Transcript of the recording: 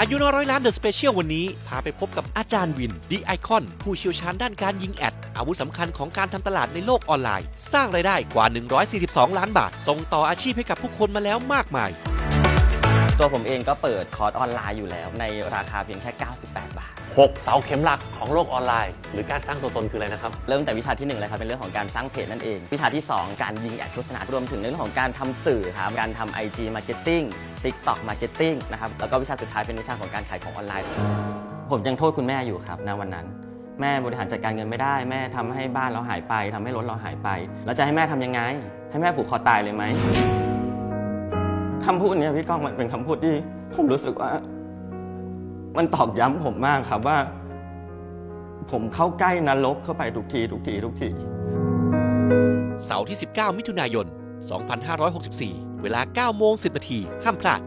อายุน้อยร้อยล้านเดอะสเปเชียลวันนี้ พาไปพบกับอาจารย์วินดีไอคอนผู้เชี่ยวชาญด้านการยิงแอด อาวุธสำคัญของการทำตลาดในโลกออนไลน์ สร้างรายได้กว่า 142 ล้านบาท ส่งต่ออาชีพให้กับผู้คนมาแล้วมากมาย ตัวผมเองก็เปิดคอร์สออนไลน์อยู่แล้ว ในราคาเพียงแค่ 98 บาท 6 เสาเข็มหลักของโลกออนไลน์ หรือการสร้างตัวตนคืออะไรนะครับ เริ่มแต่วิชาที่1เลยครับเป็นเรื่องของการสร้างเพจนั่นเอง วิชาที่ 2 การยิงแอดโฆษณารวมถึงในเรื่องของการทำสื่อครับการทำ IG Marketing TikTok Marketing นะครับแล้วก็วิชาสุดท้ายเป็นวิชาของการขายของออนไลน์ ผมยังโทษคุณแม่อยู่ครับณวันนั้นแม่บริหารจัดการเงินไม่ได้ แม่ทำให้บ้านเราหายไปทำให้รถเราหายไป แล้วจะให้แม่ทำยังไง ให้แม่ผูกคอตายเลยไหม คำพูดเนี้ยพี่ก้องมันเป็นคำพูดที่ผมรู้สึกว่า มันตอกย้ำผมมากครับว่า ผมเข้าใกล้นรกเข้าไปทุกทีทุกทีทุกทีเสาร์ที่ 19 มิถุนายน 2564 เวลา 9 โมง 10 นาที ห้ามพลาด